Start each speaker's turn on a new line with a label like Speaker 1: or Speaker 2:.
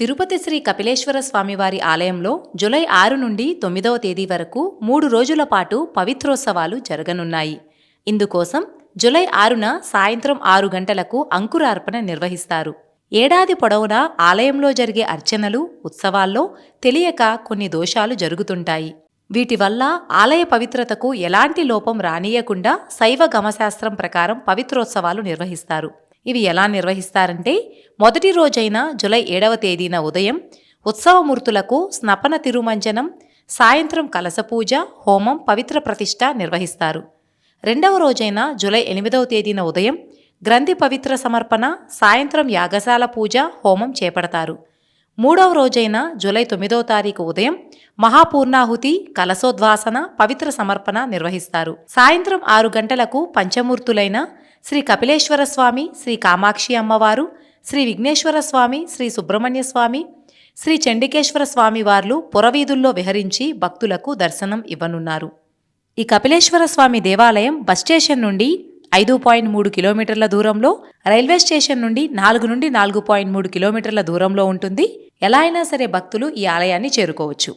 Speaker 1: తిరుపతి శ్రీ కపిలేశ్వర స్వామివారి ఆలయంలో జులై ఆరు నుండి తొమ్మిదవ తేదీ వరకు మూడు రోజుల పాటు పవిత్రోత్సవాలు జరగనున్నాయి. ఇందుకోసం జులై ఆరున సాయంత్రం ఆరు గంటలకు అంకురార్పణ నిర్వహిస్తారు. ఏడాది పొడవునా ఆలయంలో జరిగే అర్చనలు ఉత్సవాల్లో తెలియక కొన్ని దోషాలు జరుగుతుంటాయి. వీటి వల్ల ఆలయ పవిత్రతకు ఎలాంటి లోపం రానియకుండా శైవ గమశాస్త్రం ప్రకారం పవిత్రోత్సవాలు నిర్వహిస్తారు. ఇవి ఎలా నిర్వహిస్తారంటే మొదటి రోజైన జులై ఏడవ తేదీన ఉదయం ఉత్సవమూర్తులకు స్నపన తిరుమంజనం సాయంత్రం కలసపూజ హోమం పవిత్ర ప్రతిష్ఠ నిర్వహిస్తారు. రెండవ రోజైన జులై ఎనిమిదవ తేదీన ఉదయం గ్రంథి పవిత్ర సమర్పణ సాయంత్రం యాగశాల పూజ హోమం చేపడతారు. మూడవ రోజైన జూలై తొమ్మిదవ తారీఖు ఉదయం మహాపూర్ణాహుతి కలశోద్వాసన పవిత్ర సమర్పణ నిర్వహిస్తారు. సాయంత్రం ఆరు గంటలకు పంచమూర్తులైన శ్రీ కపిలేశ్వర స్వామి శ్రీ కామాక్షి అమ్మవారు శ్రీ విఘ్నేశ్వర స్వామి శ్రీ సుబ్రహ్మణ్య స్వామి శ్రీ చండికేశ్వర స్వామి వార్లు పురవీధుల్లో విహరించి భక్తులకు దర్శనం ఇవ్వనున్నారు. ఈ కపిలేశ్వర స్వామి దేవాలయం బస్ స్టేషన్ నుండి ఐదు పాయింట్ మూడు కిలోమీటర్ల దూరంలో రైల్వే స్టేషన్ నుండి నాలుగు నుండి నాలుగు పాయింట్ మూడు కిలోమీటర్ల దూరంలో ఉంటుంది. ఎలా అయినా సరే భక్తులు ఈ ఆలయాన్ని చేరుకోవచ్చు.